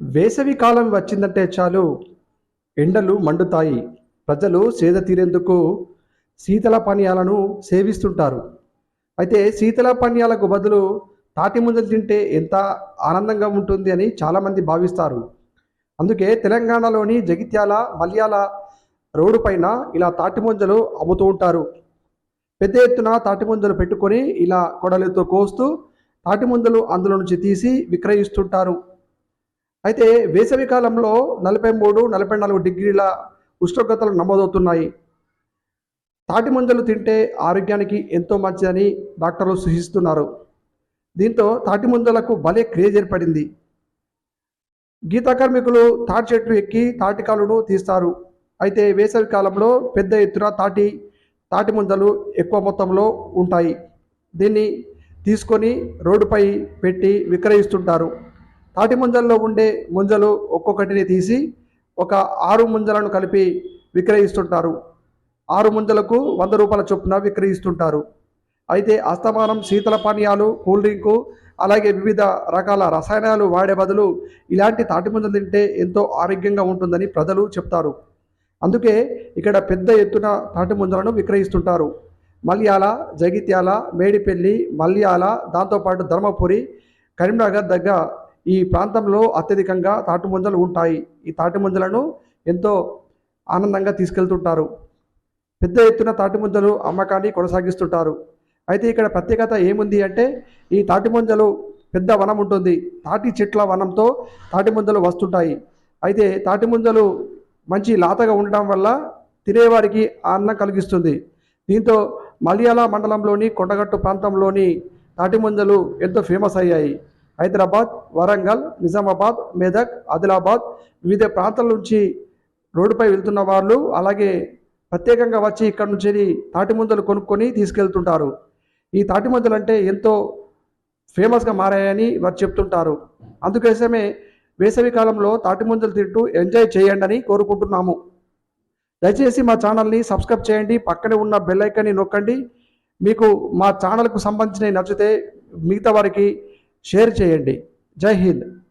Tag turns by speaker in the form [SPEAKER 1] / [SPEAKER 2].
[SPEAKER 1] వేసవి కాలం వచ్చిందంటే చాలు. ఎండలు మండుతాయి. ప్రజలు సేద తీరేందుకు శీతల పానీయాలను సేవిస్తుంటారు. అయితే శీతల పానీయాలకు బదులు తాటి ముంజలు తింటే ఎంత ఆనందంగా ఉంటుంది అని చాలామంది భావిస్తారు. అందుకే తెలంగాణలోని జగిత్యాల మల్యాల రోడ్డు పైన ఇలా తాటి ముంజలు అమ్ముతూ ఉంటారు. పెద్ద ఎత్తున తాటి ముంజలు పెట్టుకొని ఇలా కొడలతో కోస్తూ తాటి ముంజలు అందులో నుంచి తీసి విక్రయిస్తుంటారు. అయితే వేసవి కాలంలో నలభై మూడు నలభై నాలుగు డిగ్రీల ఉష్ణోగ్రతలు నమోదవుతున్నాయి. తాటి ముంజలు తింటే ఆరోగ్యానికి ఎంతో మంచిదని డాక్టర్లు సూచిస్తున్నారు. దీంతో తాటి ముంజలకు భలే క్రేజ్ ఏర్పడింది. గీతా కార్మికులు తాటి చెట్లు ఎక్కి తాటికాలను తీస్తారు. అయితే వేసవి కాలంలో పెద్ద ఎత్తున తాటి తాటి ముంజలు ఎక్కువ మొత్తంలో ఉంటాయి. దీన్ని తీసుకొని రోడ్డుపై పెట్టి విక్రయిస్తుంటారు. తాటి ముంజల్లో ఉండే ముంజలు ఒక్కొక్కటిని తీసి ఒక ఆరు ముంజలను కలిపి విక్రయిస్తుంటారు. ఆరు ముంజలకు వంద రూపాయల చొప్పున విక్రయిస్తుంటారు. అయితే అస్తమానం శీతల పానీయాలు కూల్ డ్రింకు అలాగే వివిధ రకాల రసాయనాలు వాడే బదులు ఇలాంటి తాటి ముంజలు తింటే ఎంతో ఆరోగ్యంగా ఉంటుందని ప్రజలు చెప్తారు. అందుకే ఇక్కడ పెద్ద ఎత్తున తాటి ముంజలను విక్రయిస్తుంటారు. మల్యాల జగిత్యాల మేడిపల్లి మల్యాల దాంతోపాటు ధర్మపురి కరీంనగర్ దగ్గర ఈ ప్రాంతంలో అత్యధికంగా తాటి ముంజలు ఉంటాయి. ఈ తాటి ముంజలను ఎంతో ఆనందంగా తీసుకెళ్తుంటారు. పెద్ద ఎత్తున తాటి ముంజలు అమ్మకాన్ని కొనసాగిస్తుంటారు. అయితే ఇక్కడ ప్రత్యేకత ఏముంది అంటే ఈ తాటి ముంజలు పెద్ద వనం ఉంటుంది. తాటి చెట్ల వనంతో తాటి ముంజలు వస్తుంటాయి. అయితే తాటి ముంజలు మంచి లాతగా ఉండడం వల్ల తినేవారికి ఆనందం కలిగిస్తుంది. దీంతో మలయాళ మండలంలోని కొండగట్టు ప్రాంతంలోని తాటి ముంజలు ఎంతో ఫేమస్ అయ్యాయి. హైదరాబాద్ వరంగల్ నిజామాబాద్ మెదక్ ఆదిలాబాద్ వివిధ ప్రాంతాల నుంచి రోడ్డుపై వెళ్తున్న వాళ్ళు అలాగే ప్రత్యేకంగా వచ్చి ఇక్కడ నుంచి తాటి కొనుక్కొని తీసుకెళ్తుంటారు. ఈ తాటి అంటే ఎంతో ఫేమస్గా మారాయని వారు చెప్తుంటారు. అందుకోసమే వేసవి కాలంలో తాటి తింటూ ఎంజాయ్ చేయండి అని కోరుకుంటున్నాము. దయచేసి మా ఛానల్ని సబ్స్క్రైబ్ చేయండి పక్కనే ఉన్న బెల్ ఐకాన్ని నొక్కండి. మీకు మా ఛానల్కు సంబంధించినవి నచ్చితే మిగతా వారికి షేర్ చేయండి. జై హింద్.